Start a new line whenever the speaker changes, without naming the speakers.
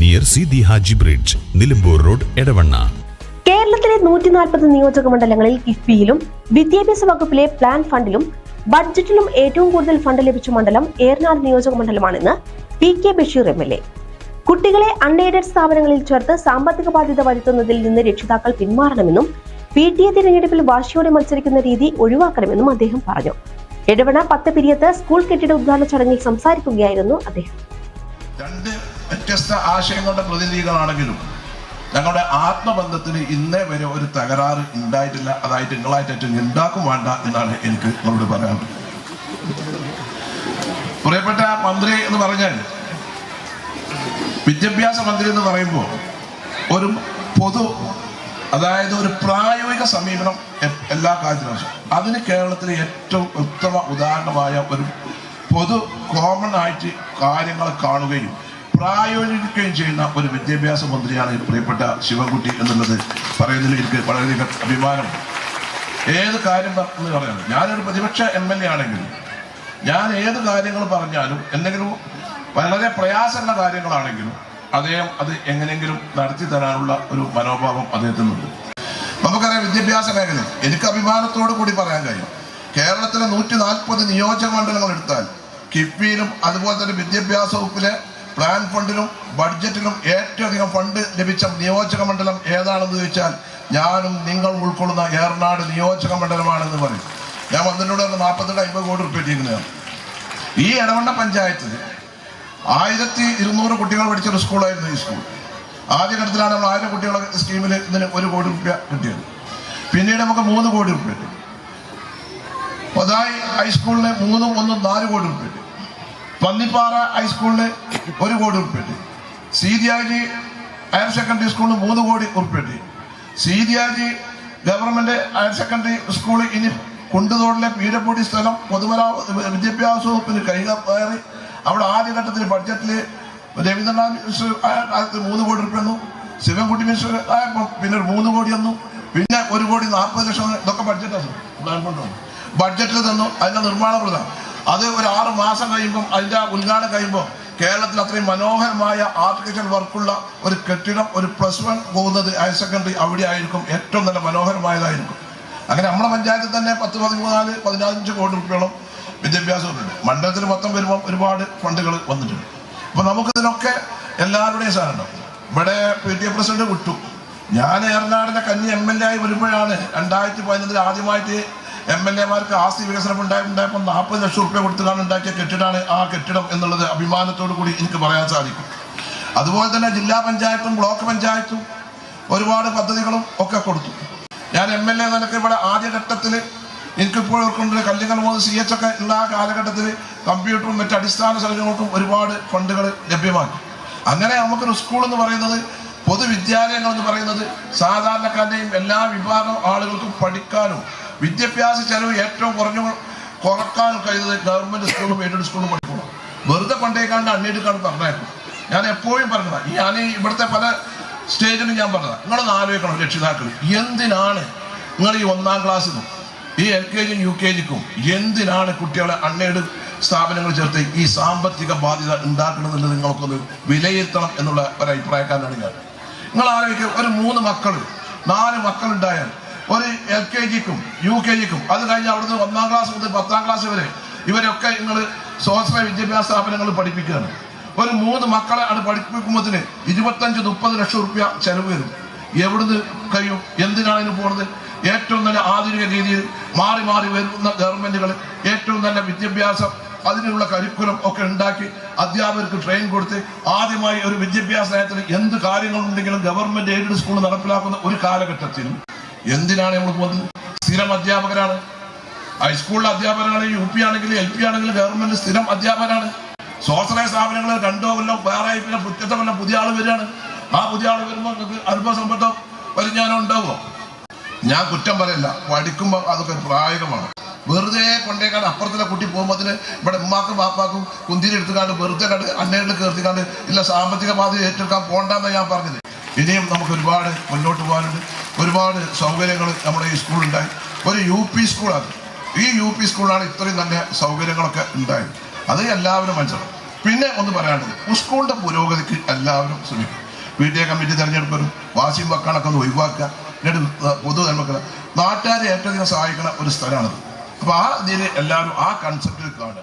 near Seethi Haji bridge Nilambur road Edavanna
കേരളത്തിലെ നൂറ്റി നാൽപ്പത് നിയോജക മണ്ഡലങ്ങളിൽ കിഫ്ബിയിലും വിദ്യാഭ്യാസ വകുപ്പിലെ പ്ലാൻ ഫണ്ടിലും ബഡ്ജറ്റിലും ഏറ്റവും കൂടുതൽ ഫണ്ട് ലഭിച്ച മണ്ഡലം ഏറനാട് നിയോജക മണ്ഡലമാണെന്ന് P K Basheer M L A. കുട്ടികളെ അൺഎയ്ഡഡ് സ്ഥാപനങ്ങളിൽ ചേർത്ത് സാമ്പത്തിക ബാധ്യത വരുത്തുന്നതിൽ നിന്ന് രക്ഷിതാക്കൾ പിന്മാറണമെന്നും പി ടി എ തിരഞ്ഞെടുപ്പിൽ വാശിയോടെ മത്സരിക്കുന്ന രീതി ഒഴിവാക്കണമെന്നും അദ്ദേഹം പറഞ്ഞു. എടവണ പത്ത് പിരിയത്ത് സ്കൂൾ കെട്ടിട ഉദ്ഘാടന ചടങ്ങിൽ സംസാരിക്കുകയായിരുന്നു അദ്ദേഹം.
രണ്ട് വ്യത്യസ്ത ആശയങ്ങളുടെ പ്രതിനിധികളാണെങ്കിലും ഞങ്ങളുടെ ആത്മബന്ധത്തിന് ഇന്നേ വരെ ഒരു തകരാറ് ഉണ്ടായിട്ടില്ല അതായിട്ട് നിങ്ങളായിട്ട് ഉണ്ടാക്കും വേണ്ട എന്നാണ് എനിക്ക് നിങ്ങളോട് പറയാനുള്ളത് പ്രിയപ്പെട്ട മന്ത്രി എന്ന് പറഞ്ഞാൽ വിദ്യാഭ്യാസ മന്ത്രി എന്ന് പറയുമ്പോൾ ഒരു പൊതു അതായത് ഒരു പ്രായോഗിക സമീപനം എല്ലാ കാര്യത്തിലും ആവശ്യം. അതിന് കേരളത്തിലെ ഏറ്റവും ഉത്തമ ഉദാഹരണമായ ഒരു പൊതു കോമൺ ആയിട്ട് കാര്യങ്ങൾ കാണുകയും പ്രായോഗിക്കുകയും ചെയ്യുന്ന ഒരു വിദ്യാഭ്യാസ മന്ത്രിയാണ് പ്രിയപ്പെട്ട ശിവകുട്ടി എന്നുള്ളത് പറയുന്നതിൽ എനിക്ക് വളരെയധികം അഭിമാനം. ഏത് കാര്യം എന്ന് പറയാം. ഞാനൊരു പ്രതിപക്ഷ എം എൽ എ ആണെങ്കിൽ ഞാൻ ഏത് കാര്യങ്ങൾ പറഞ്ഞാലും എന്തെങ്കിലും വളരെ പ്രയാസമുള്ള കാര്യങ്ങളാണെങ്കിലും അദ്ദേഹം അത് എങ്ങനെയെങ്കിലും നടത്തി തരാനുള്ള ഒരു മനോഭാവം അദ്ദേഹത്തിനുണ്ട്. നമുക്കറിയാം വിദ്യാഭ്യാസ മേഖല. എനിക്ക് അഭിമാനത്തോടു കൂടി പറയാൻ കഴിയും. കേരളത്തിലെ നൂറ്റി നാൽപ്പത് നിയോജക മണ്ഡലങ്ങൾ എടുത്താൽ കിഫ്ബിയിലും അതുപോലെ തന്നെ വിദ്യാഭ്യാസ വകുപ്പിലെ പ്ലാൻ ഫണ്ടിലും ബഡ്ജറ്റിലും ഏറ്റവും അധികം ഫണ്ട് ലഭിച്ച നിയോജക മണ്ഡലം ഏതാണെന്ന് ചോദിച്ചാൽ ഞാനും നിങ്ങൾ ഉൾക്കൊള്ളുന്ന ഏറനാട് നിയോജക മണ്ഡലമാണെന്ന് പറയും. ഞാൻ വന്നതിനോട് നാൽപ്പത്തെട്ട് അമ്പത് കോടി റുപ്യ ഇട്ടിരിക്കുന്നതാണ് ഈ ഇടവണ്ണ പഞ്ചായത്തിൽ ആയിരത്തി ഇരുന്നൂറ് കുട്ടികൾ പഠിച്ച ഒരു സ്കൂളായിരുന്നു ഈ സ്കൂൾ. ആദ്യഘട്ടത്തിലാണ് നമ്മൾ ആയിരം കുട്ടികളെ സ്കീമിൽ ഇതിന് ഒരു കോടി റുപ്യ കിട്ടിയത്. പിന്നീട് നമുക്ക് മൂന്ന് കോടി റുപ്യ കിട്ടി. പൊതായി ഹൈസ്കൂളിന് മൂന്നും ഒന്നും നാല് കോടി റുപ്യ കിട്ടി. പന്നിപ്പാറ ഹൈസ്കൂളിന് ഒരു കോടി ഉൾപ്പെട്ടി സീതിയാജി ഹയർ സെക്കൻഡറി സ്കൂളിന് മൂന്ന് കോടി ഉൾപ്പെട്ടി Seethi Haji government higher secondary school ഇനി കുണ്ടുതോടിലെ പീരപ്പൊടി സ്ഥലം പൊതുമരാ വിദ്യാഭ്യാസ വകുപ്പിന് കൈകയറി അവിടെ ആദ്യഘട്ടത്തിൽ ബഡ്ജറ്റിൽ രവീന്ദ്രനാഥ് മിനിസ്റ്റർ മൂന്ന് കോടി റുപ്യ തന്നു. ശിവൻകുട്ടി മിനിസ്റ്റർ ആയപ്പോൾ പിന്നെ ഒരു മൂന്ന് കോടി വന്നു പിന്നെ ഒരു കോടി നാൽപ്പത് ലക്ഷം ഇതൊക്കെ ബഡ്ജറ്റ് പ്ലാൻ ഫണ്ട് ബഡ്ജറ്റിൽ തന്നു. അതിന്റെ നിർമ്മാണ പ്രധാനം. അത് ഒരു ആറ് മാസം കഴിയുമ്പം അതിന്റെ ഉദ്ഘാടനം കഴിയുമ്പോൾ കേരളത്തിൽ അത്രയും മനോഹരമായ ആർട്ടിഫിഷ്യൽ വർക്കുള്ള ഒരു കെട്ടിടം ഒരു പ്ലസ് വൺ പോകുന്നത് ഹയർ സെക്കൻഡറി അവിടെ ആയിരിക്കും. ഏറ്റവും നല്ല മനോഹരമായതായിരിക്കും. അങ്ങനെ നമ്മുടെ പഞ്ചായത്തിൽ തന്നെ പത്ത് പതിമൂന്നാൽ പതിനഞ്ച് കോടി റുപ്യോളം വിദ്യാഭ്യാസമുണ്ട് മണ്ഡലത്തിൽ മൊത്തം വരുമ്പോൾ ഒരുപാട് ഫണ്ടുകൾ വന്നിട്ടുണ്ട്. അപ്പോൾ നമുക്കിതിനൊക്കെ എല്ലാവരുടെയും സാധനം ഇവിടെ പി ടി എ പ്രസിഡന്റ് വിട്ടു. ഞാൻ ഏറനാടിന്റെ കന്നി എം എൽ എ ആയി വരുമ്പോഴാണ് രണ്ടായിരത്തി പതിനൊന്നിൽ ആദ്യമായിട്ട് എം എൽ എമാർക്ക് ആസ്തി വികസനം ഉണ്ടായി ഉണ്ടായപ്പോൾ നാൽപ്പത് ലക്ഷം റുപ്യ കൊടുത്തുകൊണ്ട് ഉണ്ടാക്കിയ കെട്ടിടമാണ് ആ കെട്ടിടം എന്നുള്ളത് അഭിമാനത്തോടു കൂടി എനിക്ക് പറയാൻ സാധിക്കും. അതുപോലെ തന്നെ ജില്ലാ പഞ്ചായത്തും ബ്ലോക്ക് പഞ്ചായത്തും ഒരുപാട് പദ്ധതികളും ഒക്കെ കൊടുത്തു. ഞാൻ എം എൽ എ നിലയ്ക്ക് ഇവിടെ ആദ്യഘട്ടത്തിൽ എനിക്കിപ്പോൾ ഓർക്കുന്നുണ്ട് കല്ലിങ്ങൽ മോദി സി എച്ച് ഒക്കെ ഉള്ള ആ കാലഘട്ടത്തിൽ കമ്പ്യൂട്ടറും മറ്റ് അടിസ്ഥാന സൗകര്യങ്ങൾക്കും ഒരുപാട് ഫണ്ടുകൾ ലഭ്യമാക്കി. അങ്ങനെ നമുക്കൊരു സ്കൂൾ എന്ന് പറയുന്നത് പൊതുവിദ്യാലയങ്ങൾ എന്ന് പറയുന്നത് സാധാരണക്കാരുടെയും എല്ലാ വിഭാഗം ആളുകൾക്കും പഠിക്കാനും വിദ്യാഭ്യാസ ചെലവ് ഏറ്റവും കുറഞ്ഞ കുറയ്ക്കാൻ കഴിയുന്നത് ഗവൺമെന്റ് സ്കൂളും എയ്ഡഡ് സ്കൂളും പഠിക്കണം. വെറുതെ കൊണ്ടേക്കാണ്ട് അൺഎയ്ഡഡ് പറഞ്ഞേക്കും ഞാൻ എപ്പോഴും പറഞ്ഞതാണ് ഞാൻ ഇവിടുത്തെ പല സ്റ്റേജിലും ഞാൻ പറഞ്ഞതാണ് നിങ്ങളൊന്ന് ആലോചിക്കണം രക്ഷിതാക്കൾ എന്തിനാണ് നിങ്ങൾ ഈ ഒന്നാം ക്ലാസ്സിനും ഈ എൽ കെ ജിയും യു കെ ജിക്കും എന്തിനാണ് കുട്ടികളെ അണ്ണേട് സ്ഥാപനങ്ങൾ ചേർത്ത് ഈ സാമ്പത്തിക ബാധ്യത ഉണ്ടാക്കണമെന്നുള്ളത് നിങ്ങൾക്കൊന്ന് വിലയിരുത്തണം എന്നുള്ള ഒരു അഭിപ്രായക്കാരനാണ് ഞാൻ. നിങ്ങൾ ആലോചിക്കുക ഒരു മൂന്ന് മക്കൾ നാല് മക്കൾ ഉണ്ടായാൽ ഒരു എൽ കെ ജിക്കും യു കെ ജിക്കും. അത് കഴിഞ്ഞ് അവിടുന്ന് ഒന്നാം ക്ലാസ് മുതൽ പത്താം ക്ലാസ് വരെ ഇവരൊക്കെ നിങ്ങൾ സ്വാശ്രയ വിദ്യാഭ്യാസ സ്ഥാപനങ്ങൾ പഠിപ്പിക്കുകയാണ്. ഒരു മൂന്ന് മക്കളെ അത് പഠിപ്പിക്കുമ്പോഴത്തിന് ഇരുപത്തഞ്ച് മുപ്പത് ലക്ഷം റുപ്യ ചെലവ് വരും. എവിടുന്ന് കഴിയും? എന്തിനാണ് ഇതിന് പോകുന്നത് ഏറ്റവും നല്ല ആധുനിക രീതിയിൽ മാറി മാറി വരുന്ന ഗവൺമെന്റുകൾ ഏറ്റവും നല്ല വിദ്യാഭ്യാസം അതിനുള്ള കരിക്കുലം ഒക്കെ ഉണ്ടാക്കി അധ്യാപകർക്ക് ട്രെയിൻ കൊടുത്ത് ആദ്യമായി ഒരു വിദ്യാഭ്യാസ നയത്തിൽ എന്ത് കാര്യങ്ങളുണ്ടെങ്കിലും ഗവൺമെന്റ് എയ്ഡഡ് സ്കൂൾ നടപ്പിലാക്കുന്ന ഒരു കാലഘട്ടത്തിൽ എന്തിനാണ് നമ്മൾ പോകുന്നത്? സ്ഥിരം അധ്യാപകരാണ്. ഹൈസ്കൂളിലെ അധ്യാപകരാണ് യു പി ആണെങ്കിലും എൽ പി ആണെങ്കിലും ഗവൺമെന്റ് സ്ഥിരം അധ്യാപകരാണ്. സ്വാശ്രയ സ്ഥാപനങ്ങൾ രണ്ടോ കൊല്ലം വേറെ പിന്നെ പുറ്റത്തെ കൊല്ലം പുതിയ ആൾ വരികയാണ്. ആ പുതിയ ആൾ വരുമ്പോൾ നിങ്ങൾക്ക് അനുഭവ സമ്പത്തോ പരിജ്ഞാനം ഉണ്ടാവുമോ? ഞാൻ കുറ്റം പറയല്ല പഠിക്കുമ്പോൾ അതൊക്കെ പ്രായകമാണ് വെറുതെ കൊണ്ടേക്കാണ്ട് അപ്പുറത്തിലെ കുട്ടി പോകുമ്പോൾ ഇവിടെ ഉമ്മാക്കും ബാപ്പാക്കും കുന്തിരി എടുത്തുകാണ്ട് വെറുതെ കണ്ട് അന്നേരിൽ കയർത്തിക്കാണ്ട് ഇല്ല സാമ്പത്തിക ബാധ്യത ഏറ്റെടുക്കാൻ പോണ്ടെന്ന് ഞാൻ പറഞ്ഞത്. ഇനിയും നമുക്ക് ഒരുപാട് മുന്നോട്ട് പോകാനുണ്ട്. ഒരുപാട് സൗകര്യങ്ങൾ നമ്മുടെ ഈ സ്കൂളുണ്ടായി ഒരു യു പി സ്കൂളാണ് ഈ യു പി സ്കൂളാണ് ഇത്രയും തന്നെ സൗകര്യങ്ങളൊക്കെ ഉണ്ടായത്. അത് എല്ലാവരും മനസ്സിലാക്കും പിന്നെ ഒന്ന് പറയാനുള്ളത്. സ്കൂളിന്റെ പുരോഗതിക്ക് എല്ലാവരും ശ്രമിക്കും. പി ടി എ കമ്മിറ്റി തെരഞ്ഞെടുപ്പും വാശിയും വക്കാണൊക്കെ ഒന്ന് ഒഴിവാക്കുക. എന്നിട്ട് പൊതു നന്മക്കളെ നാട്ടുകാരെ ഏറ്റവും അധികം സഹായിക്കുന്ന ഒരു സ്ഥലമാണത്. അപ്പോൾ ആ രീതിയിൽ എല്ലാവരും ആ കൺസെപ്റ്റിൽ കാണുക.